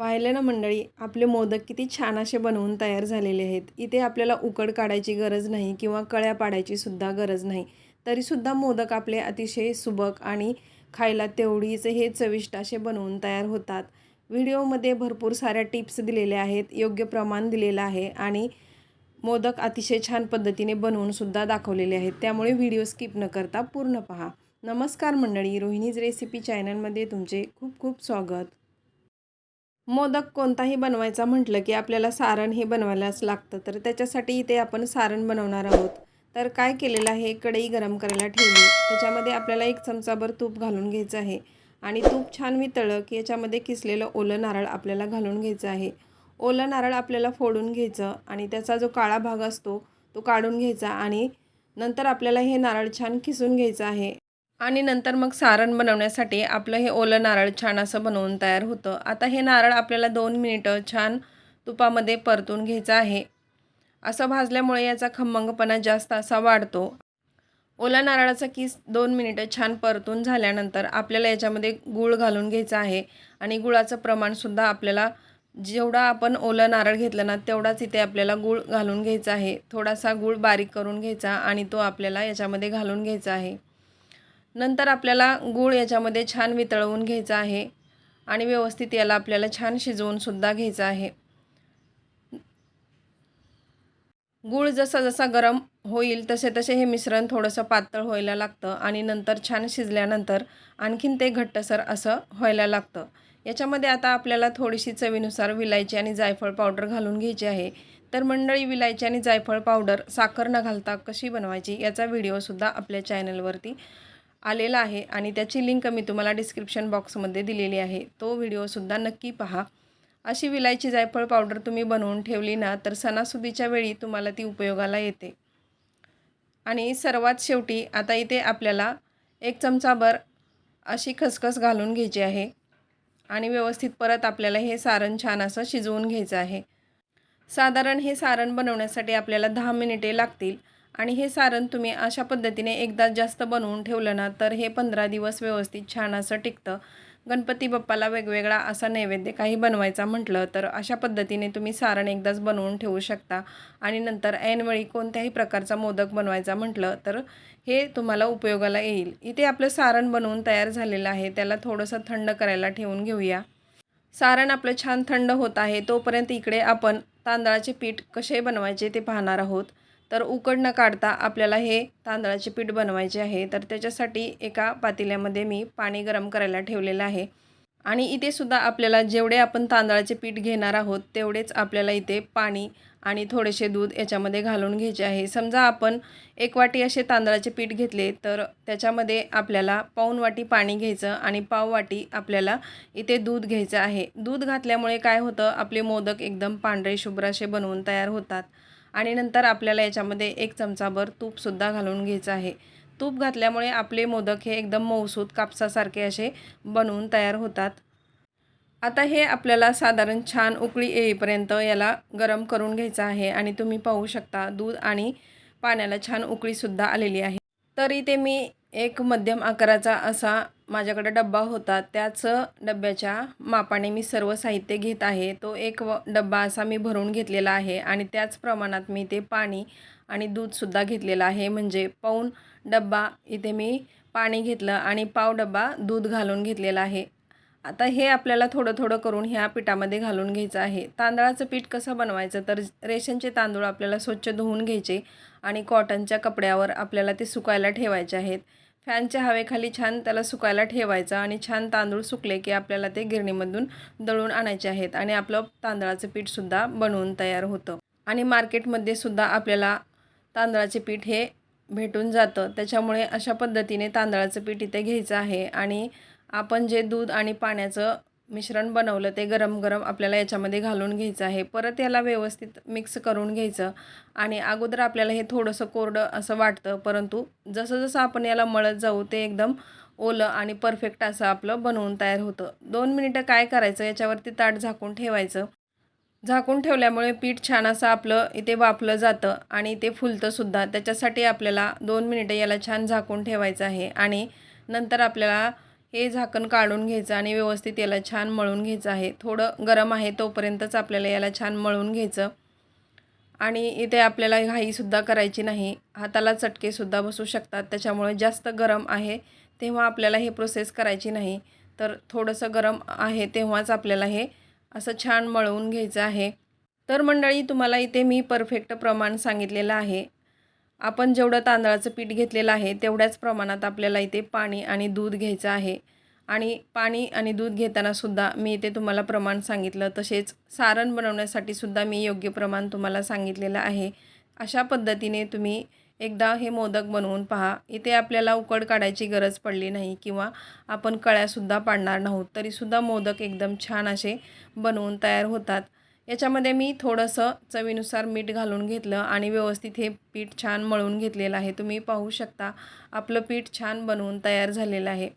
पाहिलं ना मंडळी आपले मोदक किती छान असे बनवून तयार झालेले आहेत. इथे आपल्याला उकड काढायची गरज नाही किंवा कळ्या पाडायची सुद्धा गरज नाही. तरीसुद्धा मोदक आपले अतिशय सुबक आणि खायला तेवढीच हे चविष्ट असे बनवून तयार होतात. व्हिडिओमध्ये भरपूर साऱ्या टिप्स दिलेल्या आहेत योग्य प्रमाण दिलेलं आहे आणि मोदक अतिशय छान पद्धतीने बनवूनसुद्धा दाखवलेले आहेत. त्यामुळे व्हिडिओ स्किप न करता पूर्ण पहा. नमस्कार मंडळी रोहिणीज रेसिपी चॅनलमध्ये तुमचे खूप खूप स्वागत. मोदक कोणताही बनवायचा म्हटलं की आपल्याला सारण हे बनवायलाच लागतं. तर त्याच्यासाठी इथे आपण सारण बनवणार आहोत. तर काय केलेलं आहे? कढई गरम करायला ठेवली. त्याच्यामध्ये आपल्याला एक चमचाभर तूप घालून घ्यायचं आहे. आणि तूप छान वितळलं की याच्यामध्ये किसलेलं ओलं नारळ आपल्याला घालून घ्यायचं आहे. ओलं नारळ आपल्याला फोडून घ्यायचं आणि त्याचा जो काळा भाग असतो तो काढून घ्यायचा आणि नंतर आपल्याला हे नारळ छान किसून घ्यायचं आहे. आणि नंतर मग सारण बनवण्यासाठी आपलं हे ओलं नारळ छान असं बनवून तयार होतं. आता हे नारळ आपल्याला दोन मिनिटं छान तुपामध्ये परतून घ्यायचं आहे. असं भाजल्यामुळे याचा खमंगपणा जास्त असा वाढतो. ओला नारळाचा किस दोन मिनिटं छान परतून झाल्यानंतर आपल्याला याच्यामध्ये गूळ घालून घ्यायचा आहे. आणि गुळाचं प्रमाणसुद्धा आपल्याला जेवढा आपण ओलं नारळ घेतलं ना तेवढाच इथे आपल्याला गूळ घालून घ्यायचा आहे. थोडासा गूळ बारीक करून घ्यायचा आणि तो आपल्याला याच्यामध्ये घालून घ्यायचा आहे. नंतर आपल्याला गूळ याच्यामध्ये छान वितळवून घ्यायचा आहे आणि व्यवस्थित याला आपल्याला छान शिजवूनसुद्धा घ्यायचं आहे. गूळ जसा जसा गरम होईल तसे तसे हे मिश्रण थोडंसं पातळ व्हायला लागतं आणि नंतर छान शिजल्यानंतर आणखीन ते घट्टसर असं व्हायला लागतं. याच्यामध्ये आता आपल्याला थोडीशी चवीनुसार विलायची आणि जायफळ पावडर घालून घ्यायची आहे. तर मंडळी विलायची आणि जायफळ पावडर साखर न घालता कशी बनवायची याचा व्हिडिओसुद्धा आपल्या चॅनलवरती आलेला आहे आणि त्याची लिंक मी तुम्हाला डिस्क्रिप्शन बॉक्समध्ये दिलेली आहे. तो व्हिडिओसुद्धा नक्की पहा. अशी विलायची जायफळ पावडर तुम्ही बनवून ठेवली ना तर सणासुदीच्या वेळी तुम्हाला ती उपयोगाला येते. आणि सर्वात शेवटी आता इथे आपल्याला एक चमचाभर अशी खसखस घालून घ्यायची आहे. आणि व्यवस्थित परत आपल्याला हे सारण छान असं शिजवून घ्यायचं आहे. साधारण हे सारण बनवण्यासाठी आपल्याला दहा मिनिटे लागतील. आणि हे सारण तुम्ही अशा पद्धतीने एकदा जास्त बनवून ठेवलं ना तर हे पंधरा दिवस व्यवस्थित छान असं टिकतं. गणपती बाप्पाला वेगवेगळा असा नैवेद्य काही बनवायचा म्हटलं तर अशा पद्धतीने तुम्ही सारण एकदाच बनवून ठेवू शकता. आणि नंतर ऐनवेळी कोणत्याही प्रकारचा मोदक बनवायचा म्हटलं तर हे तुम्हाला उपयोगाला येईल. इथे आपलं सारण बनवून तयार झालेलं आहे त्याला थोडंसं थंड करायला ठेवून घेऊया. सारण आपलं छान थंड होत आहे तोपर्यंत इकडे आपण तांदळाचे पीठ कसे बनवायचे ते पाहणार आहोत. तर उकड न काढता आपल्याला हे तांदळाचे पीठ बनवायचे आहे. तर त्याच्यासाठी एका पातेल्यामध्ये मी पाणी गरम करायला ठेवलेलं आहे. आणि इथे सुद्धा आपल्याला जेवढे आपण तांदळाचे पीठ घेणार आहोत तेवढेच आपल्याला इथे पाणी आणि थोडेसे दूध याच्यामध्ये घालून घ्यायचे आहे. समजा आपण एक वाटी असे तांदळाचे पीठ घेतले तर त्याच्यामध्ये आपल्याला पाऊन वाटी पाणी घ्यायचं आणि पाव वाटी आपल्याला इथे दूध घ्यायचं आहे. दूध घातल्यामुळे काय होतं आपले मोदक एकदम पांढरे शुभ्र असे बनवून तयार होतात. आणि नंतर आपल्याला याच्यामध्ये एक चमचाभर तूपसुद्धा घालून घ्यायचं आहे. तूप घातल्यामुळे आपले मोदक हे एकदम मऊसूत कापसासारखे असे बनवून तयार होतात. आता हे आपल्याला साधारण छान उकळी येईपर्यंत याला गरम करून घ्यायचं आहे आणि तुम्ही पाहू शकता दूध आणि पाण्याला छान उकळीसुद्धा आलेली आहे. तरी ते मी एक मध्यम आकाराचा असा माझ्याकडे डब्बा होता. त्याच डब्याच्या मापाने मी सर्व साहित्य घेत आहे. तो एक व डब्बा असा मी भरून घेतलेला आहे आणि त्याच प्रमाणात मी ते पाणी आणि दूधसुद्धा घेतलेलं आहे. म्हणजे पाऊण डब्बा इथे मी पाणी घेतलं आणि पाव डब्बा दूध घालून घेतलेला आहे. आता हे आपल्याला थोडं थोडं करून ह्या पिठामध्ये घालून घ्यायचं आहे. तांदळाचं पीठ कसं बनवायचं? तर रेशनचे तांदूळ आपल्याला स्वच्छ धुवून घ्यायचे आणि कॉटनच्या कपड्यावर आपल्याला ते सुकायला ठेवायचे आहेत. फॅनच्या हवेखाली छान त्याला सुकायला ठेवायचं आणि छान तांदूळ सुकले की आपल्याला ते गिरणीमधून दळून आणायचे आहेत आणि आपलं तांदळाचं पीठसुद्धा बनवून तयार होतं. आणि मार्केटमध्ये सुद्धा आपल्याला तांदळाचे पीठ हे भेटून जातं. त्याच्यामुळे अशा पद्धतीने तांदळाचं पीठ इथे घ्यायचं आहे आणि आपण जे दूध आणि पाण्याचं मिश्रण बनवलं ते गरम गरम आपल्याला याच्यामध्ये घालून घ्यायचं आहे. परत याला व्यवस्थित मिक्स करून घ्यायचं. आणि अगोदर आपल्याला हे थोडंसं कोरडं असं वाटतं परंतु जसं जसं आपण याला मळत जाऊ ते एकदम ओलं आणि परफेक्ट असं आपलं बनवून तयार होतं. दोन मिनिटं काय करायचं याच्यावरती ताट झाकून ठेवायचं. झाकून ठेवल्यामुळे पीठ छान असं आपलं इथे वापलं जातं आणि ते फुलतंसुद्धा त्याच्यासाठी आपल्याला दोन मिनिटं याला छान झाकून ठेवायचं आहे. आणि नंतर आपल्याला हे झाकण काढून घ्यायचं आणि व्यवस्थित याला छान मळून घ्यायचं आहे. थोडं गरम आहे तोपर्यंतच आपल्याला याला छान मळून घ्यायचं. आणि इथे आपल्याला घाईसुद्धा करायची नाही. हाताला चटकेसुद्धा बसू शकतात. त्याच्यामुळे जास्त गरम आहे तेव्हा आपल्याला हे प्रोसेस करायची नाही. तर थोडंसं गरम आहे तेव्हाच आपल्याला हे असं छान मळवून घ्यायचं आहे. तर मंडळी तुम्हाला इथे मी परफेक्ट प्रमाण सांगितलेलं आहे. आपण जेवढं तांदळाचं पीठ घेतलेलं आहे तेवढ्याच प्रमाणात आपल्याला इथे पाणी आणि दूध घ्यायचं आहे. आणि पाणी आणि दूध घेतानासुद्धा मी इथे तुम्हाला प्रमाण सांगितलं तसेच सारण बनवण्यासाठी सुद्धा मी योग्य प्रमाण तुम्हाला सांगितलेलं आहे. अशा पद्धतीने तुम्ही एकदा हे मोदक बनवून पहा. इथे आपल्याला उकड काढायची गरज पडली नाही किंवा आपण कळ्यासुद्धा पाडणार नाहोत तरीसुद्धा मोदक एकदम छान असे बनवून तयार होतात. याच्यामध्ये मी थोडंसं चवीनुसार मीठ घालून घेतलं आणि व्यवस्थित हे पीठ छान मळून घेतलेलं आहे. तुम्ही पाहू शकता आपलं पीठ छान बनवून तयार झालेलं आहे.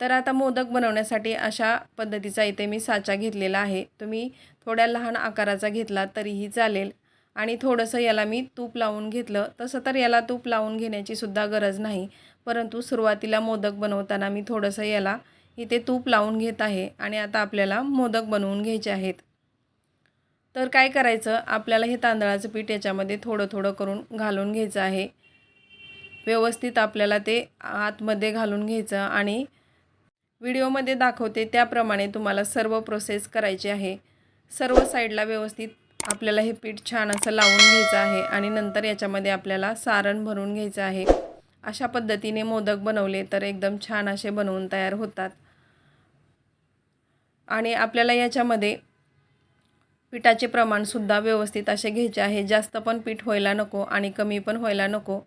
तर आता मोदक बनवण्यासाठी अशा पद्धतीचा इथे मी साचा घेतलेला आहे. तुम्ही थोड्या लहान आकाराचा घेतला तरीही चालेल. आणि थोडंसं याला मी तूप लावून घेतलं. तसं तर याला तूप लावून घेण्याची सुद्धा गरज नाही. परंतु सुरुवातीला मोदक बनवताना मी थोडंसं याला इथे तूप लावून घेत आहे. आणि आता आपल्याला मोदक बनवून घ्यायचे आहेत. तर काय करायचं? आपल्याला हे तांदळाचं पीठ याच्यामध्ये थोडं थोडं करून घालून घ्यायचं आहे. व्यवस्थित आपल्याला ते आतमध्ये घालून घ्यायचं आणि व्हिडिओमध्ये दाखवते त्याप्रमाणे तुम्हाला सर्व प्रोसेस करायची आहे. सर्व साईडला व्यवस्थित आपल्याला हे पीठ छान असं लावून घ्यायचं आहे आणि नंतर याच्यामध्ये आपल्याला सारण भरून घ्यायचं आहे. अशा पद्धतीने मोदक बनवले तर एकदम छान असे बनवून तयार होतात. आणि आपल्याला याच्यामध्ये पिठाचे प्रमाणसुद्धा व्यवस्थित असे घ्यायचे आहे. जास्त पण पीठ व्हायला नको आणि कमी पण व्हायला नको.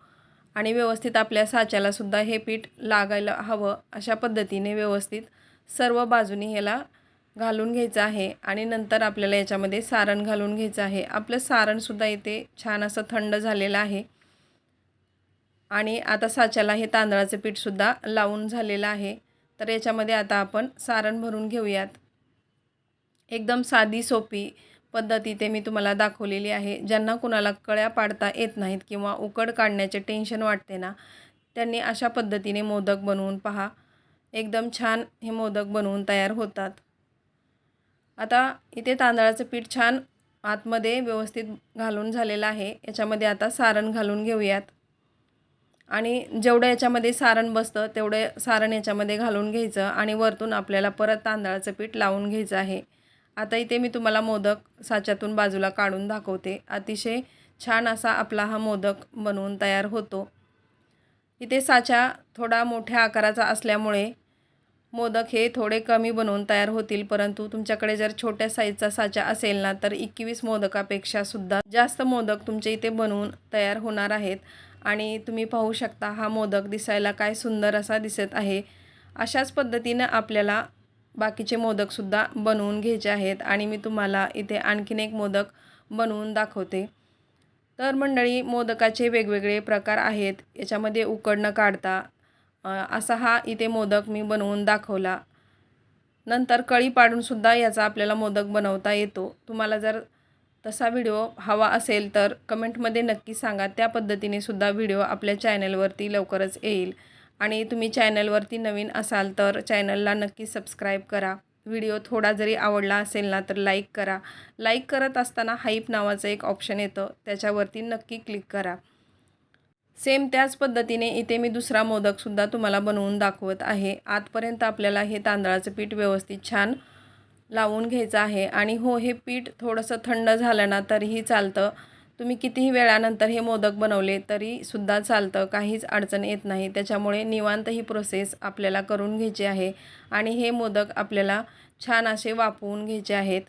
आणि व्यवस्थित आपल्या साच्यालासुद्धा हे पीठ लागायला हवं अशा पद्धतीने व्यवस्थित सर्व बाजूनी ह्याला घालून घ्यायचं आहे. आणि नंतर आपल्याला याच्यामध्ये सारण घालून घ्यायचं आहे. आपलं सारणसुद्धा इथे छान असं थंड झालेलं आहे. आणि आता साच्याला हे तांदळाचं पीठसुद्धा लावून झालेलं आहे. तर याच्यामध्ये आता आपण सारण भरून घेऊयात. एकदम साधी सोपी पद्धत इथे मी तुम्हाला दाखवलेली आहे. ज्यांना कुणाला कळ्या पाडता येत नाहीत किंवा उकड काढण्याचे टेन्शन वाटते ना त्यांनी अशा पद्धतीने मोदक बनवून पहा. एकदम छान हे मोदक बनवून तयार होतात. आता इथे तांदळाचं पीठ छान आतमध्ये व्यवस्थित घालून झालेलं आहे. याच्यामध्ये आता सारण घालून घेऊयात. आणि जेवढं याच्यामध्ये सारण बसतं तेवढं सारण याच्यामध्ये घालून घ्यायचं आणि वरतून आपल्याला परत तांदळाचं पीठ लावून घ्यायचं आहे. आता इथे मी तुम्हाला मोदक साच्यातून बाजूला काढून दाखवते. अतिशय छान असा आपला हा मोदक बनवून तयार होतो. इथे साचा थोडा मोठ्या आकाराचा असल्यामुळे मोदक हे थोडे कमी बनवून तयार होतील. परंतु तुमच्याकडे जर छोट्या साईजचा साचा असेल ना तर एकवीस मोदकापेक्षा सुद्धा जास्त मोदक तुमच्या इथे बनवून तयार होणार आहेत. आणि तुम्ही पाहू शकता हा मोदक दिसायला काय सुंदर असा दिसत आहे. अशाच पद्धतीनं आपल्याला बाकीचे मोदकसुद्धा बनवून घ्यायचे आहेत आणि मी तुम्हाला इथे आणखीन एक मोदक बनवून दाखवते. तर मंडळी मोदकाचे वेगवेगळे प्रकार आहेत. याच्यामध्ये उकडणं काढता असा हा इथे मोदक मी बनवून दाखवला. नंतर कळी पाडूनसुद्धा याचा आपल्याला मोदक बनवता येतो. तुम्हाला जर तसा व्हिडिओ हवा असेल तर कमेंटमध्ये नक्की सांगा. त्या पद्धतीने सुद्धा व्हिडिओ आपल्या चॅनलवरती लवकरच येईल. आणि तुम्ही चॅनलवरती नवीन असाल तर चॅनलला नक्की सबस्क्राईब करा. व्हिडिओ थोडा जरी आवडला असेल ना तर लाईक करा. लाईक करत असताना हाईप नावाचं एक ऑप्शन येतं. त्याच्यावरती नक्की क्लिक करा. सेम त्याच पद्धतीने इथे मी दुसरा मोदकसुद्धा तुम्हाला बनवून दाखवत आहे. आतपर्यंत आपल्याला हे तांदळाचं पीठ व्यवस्थित छान लावून घ्यायचं आहे. आणि हो हे पीठ थोडंसं थंड झालं ना तरीही चालतं. तुम्ही कितीही वेळानंतर हे मोदक बनवले तरीसुद्धा चालतं काहीच अडचण येत नाही. त्याच्यामुळे निवांत ही प्रोसेस आपल्याला करून घ्यायची आहे आणि हे मोदक आपल्याला छान असे वापवून घ्यायचे आहेत.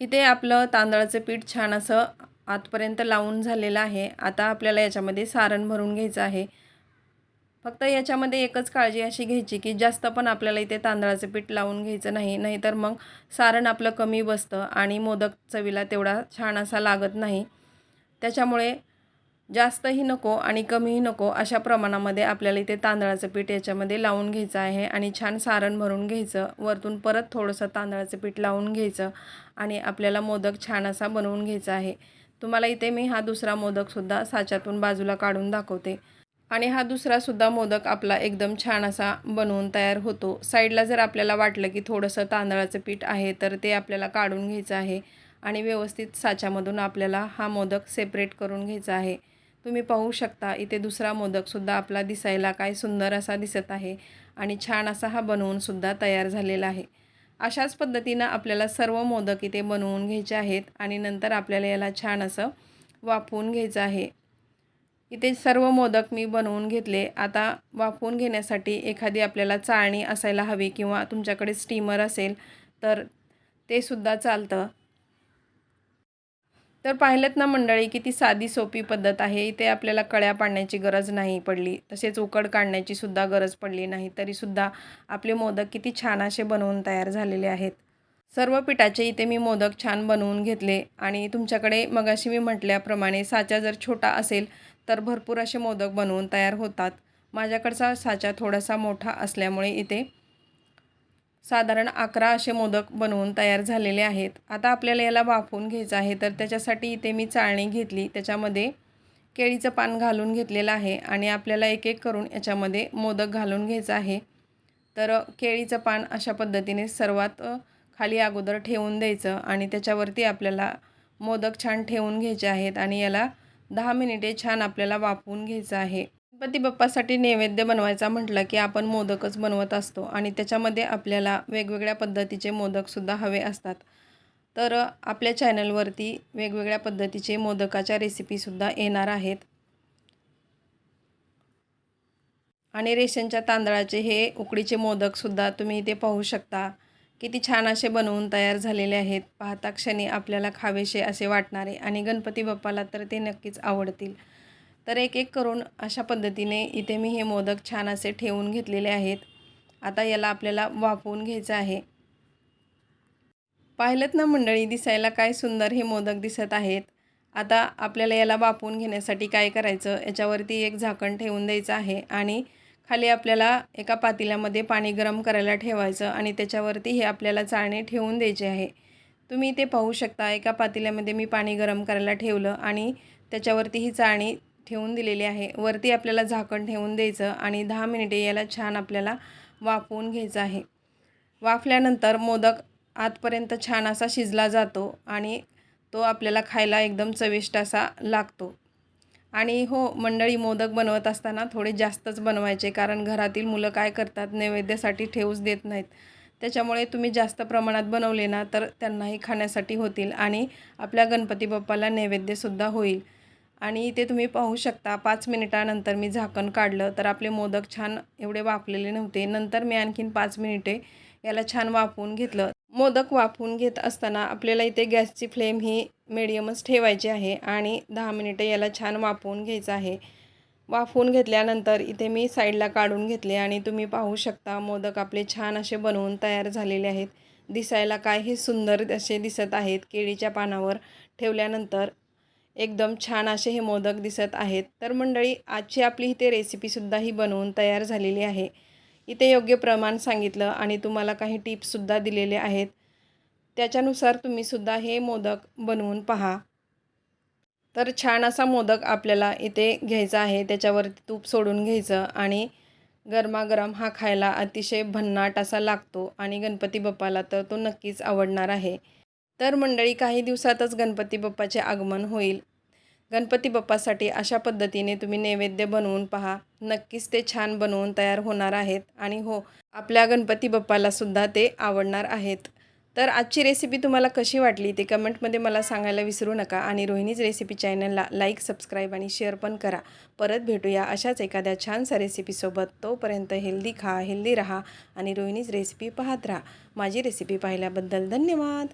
इथे आपलं तांदळाचं पीठ छान असं आतपर्यंत लावून झालेलं आहे. आता आपल्याला याच्यामध्ये सारण भरून घ्यायचं आहे. फक्त याच्यामध्ये एकच काळजी अशी घ्यायची की जास्त पण आपल्याला इथे तांदळाचं पीठ लावून घ्यायचं नाही. नाहीतर मग सारण आपलं कमी बसतं आणि मोदक चवीला तेवढा छान असा लागत नाही. त्याच्यामुळे जास्तही नको आणि कमीही नको अशा प्रमाणामध्ये आपल्याला इथे तांदळाचं पीठ याच्यामध्ये लावून घ्यायचं आहे आणि छान सारण भरून घ्यायचं. वरतून परत थोडंसं तांदळाचं पीठ लावून घ्यायचं आणि आपल्याला मोदक छान असा बनवून घ्यायचा आहे. तुम्हाला इथे मी हा दुसरा मोदकसुद्धा साच्यातून बाजूला काढून दाखवते. आणि हा दुसरासुद्धा मोदक आपला एकदम छान असा बनवून तयार होतो. साईडला जर आपल्याला वाटलं की थोडंसं तांदळाचं पीठ आहे तर ते आपल्याला काढून घ्यायचं आहे. आणि व्यवस्थित साच्यामधून आपल्याला हा मोदक सेपरेट करून घ्यायचा आहे. तुम्ही पाहू शकता इथे दुसरा मोदकसुद्धा आपला दिसायला काय सुंदर असा दिसत आहे आणि छान असा हा बनवूनसुद्धा तयार झालेला आहे. अशाच पद्धतीनं आपल्याला सर्व मोदक इथे बनवून घ्यायचे आहेत आणि नंतर आपल्याला याला छान असं वाफवून घ्यायचं आहे. इथे सर्व मोदक मी बनवून घेतले. आता वाफवून घेण्यासाठी एखादी आपल्याला चाळणी असायला हवी किंवा तुमच्याकडे स्टीमर असेल तर ते सुद्धा चालतं. तर पाहिलेत ना मंडळी किती साधी सोपी पद्धत आहे. इथे आपल्याला कळ्या पाडण्याची गरज नाही पडली. तसेच उकड काढण्याची सुद्धा गरज पडली नाही. तरीसुद्धा आपले मोदक किती छान असे बनवून तयार झालेले आहेत. सर्व पिठाचे इथे मी मोदक छान बनवून घेतले आणि तुमच्याकडे मगाशी मी म्हटल्याप्रमाणे साचा जर छोटा असेल तर भरपूर असे मोदक बनवून तयार होतात. माझ्याकडचा साचा थोडासा मोठा असल्यामुळे इथे साधारण अकरा असे मोदक बनवून तयार झालेले आहेत. आता आपल्याला याला वाफवून घ्यायचं आहे. तर त्याच्यासाठी इथे मी चाळणी घेतली. त्याच्यामध्ये केळीचं पान घालून घेतलेलं आहे आणि आपल्याला एक एक करून याच्यामध्ये मोदक घालून घ्यायचं आहे. तर केळीचं पान अशा पद्धतीने सर्वात खाली अगोदर ठेवून द्यायचं आणि त्याच्यावरती आपल्याला मोदक छान ठेवून घ्यायचे आहेत आणि याला दहा मिनिटे छान आपल्याला वाफवून घ्यायचं आहे. गणपती बाप्पासाठी नैवेद्य बनवायचा म्हटलं की आपण मोदकच बनवत असतो आणि त्याच्यामध्ये आपल्याला वेगवेगळ्या पद्धतीचे मोदकसुद्धा हवे असतात. तर आपल्या चॅनलवरती वेगवेगळ्या पद्धतीचे मोदकाच्या रेसिपीसुद्धा येणार आहेत. आणि रेशनच्या तांदळाचे हे उकडीचे मोदकसुद्धा तुम्ही इथे पाहू शकता. किती छान असे बनवून तयार झालेले आहेत. पाहता क्षणी आपल्याला खावेसे असे वाटणारे आणि गणपती बाप्पाला तर ते नक्कीच आवडतील. तर एक एक करून अशा पद्धतीने इथे मी हे मोदक छान असे ठेवून घेतलेले आहेत. आता याला आपल्याला वाफवून घ्यायचं आहे. पाहिलं ना मंडळी दिसायला काय सुंदर हे मोदक दिसत आहेत. आता आपल्याला याला वाफवून घेण्यासाठी काय करायचं? याच्यावरती एक झाकण ठेवून द्यायचं आहे आणि खाली आपल्याला एका पातेल्यामध्ये पाणी गरम करायला ठेवायचं आणि त्याच्यावरती हे आपल्याला चाळणे ठेवून द्यायचे आहे. तुम्ही ते पाहू शकता एका पातेल्यामध्ये मी पाणी गरम करायला ठेवलं आणि त्याच्यावरती ही चाळणी ठेवून दिलेली आहे. वरती आपल्याला झाकण ठेवून द्यायचं आणि दहा मिनिटे याला छान आपल्याला वाफवून घ्यायचं आहे. वाफल्यानंतर मोदक आतपर्यंत छान असा शिजला जातो आणि तो आपल्याला खायला एकदम चविष्ट असा लागतो. आणि हो मंडळी मोदक बनवत असताना थोडे जास्तच बनवायचे कारण घरातील मुलं काय करतात नैवेद्यासाठी ठेवूच देत नाहीत. त्याच्यामुळे तुम्ही जास्त प्रमाणात बनवले ना तर त्यांनाही खाण्यासाठी होतील आणि आपल्या गणपती बाप्पाला नैवेद्यसुद्धा होईल. आणि इथे तुम्ही पाहू शकता. पाच मिनिटानंतर मी झाकण काढलं तर आपले मोदक छान एवढे वाफलेले नव्हते. नंतर मी आणखीन पाच मिनिटे याला छान वाफवून घेतलं. मोदक वाफवून घेत असताना आपल्याला इथे गॅसची फ्लेम ही मिडियमच ठेवायची आहे आणि दहा मिनिटे याला छान वाफवून घ्यायचं आहे. वाफवून घेतल्यानंतर इथे मी साईडला काढून घेतले आणि तुम्ही पाहू शकता मोदक आपले छान असे बनवून तयार झालेले आहेत. दिसायला काय हे सुंदर असे दिसत आहेत. केळीच्या पानावर ठेवल्यानंतर एकदम छान असे हे मोदक दिसत आहेत. तर मंडळी आजची आपली इथे रेसिपीसुद्धा ही बनवून तयार झालेली आहे. इथे योग्य प्रमाण सांगितलं आणि तुम्हाला काही टिप्ससुद्धा दिलेले आहेत. त्याच्यानुसार तुम्हीसुद्धा हे मोदक बनवून पहा. तर छान असा मोदक आपल्याला इथे घ्यायचा आहे. त्याच्यावरती तूप सोडून घ्यायचं आणि गरमागरम हा खायला अतिशय भन्नाट असा लागतो आणि गणपती बाप्पाला तर तो नक्कीच आवडणार आहे. तर मंडळी काही दिवसातच गणपती बाप्पाचे आगमन होईल. गणपती बाप्पासाठी अशा पद्धतीने तुम्ही नैवेद्य बनवून पहा. नक्कीच ते छान बनवून तयार होणार आहेत. आणि हो आपल्या गणपती बाप्पालासुद्धा ते आवडणार आहेत. तर आजची रेसिपी तुम्हाला कशी वाटली ते कमेंटमध्ये मला सांगायला विसरू नका. आणि रोहिणीज रेसिपी चॅनलला लाईक सबस्क्राईब आणि शेअर पण करा. परत भेटूया अशाच एखाद्या छानसा रेसिपीसोबत तोपर्यंत हेल्दी खा हेल्दी राहा आणि रोहिणीज रेसिपी पाहत राहा. माझी रेसिपी पाहिल्याबद्दल धन्यवाद.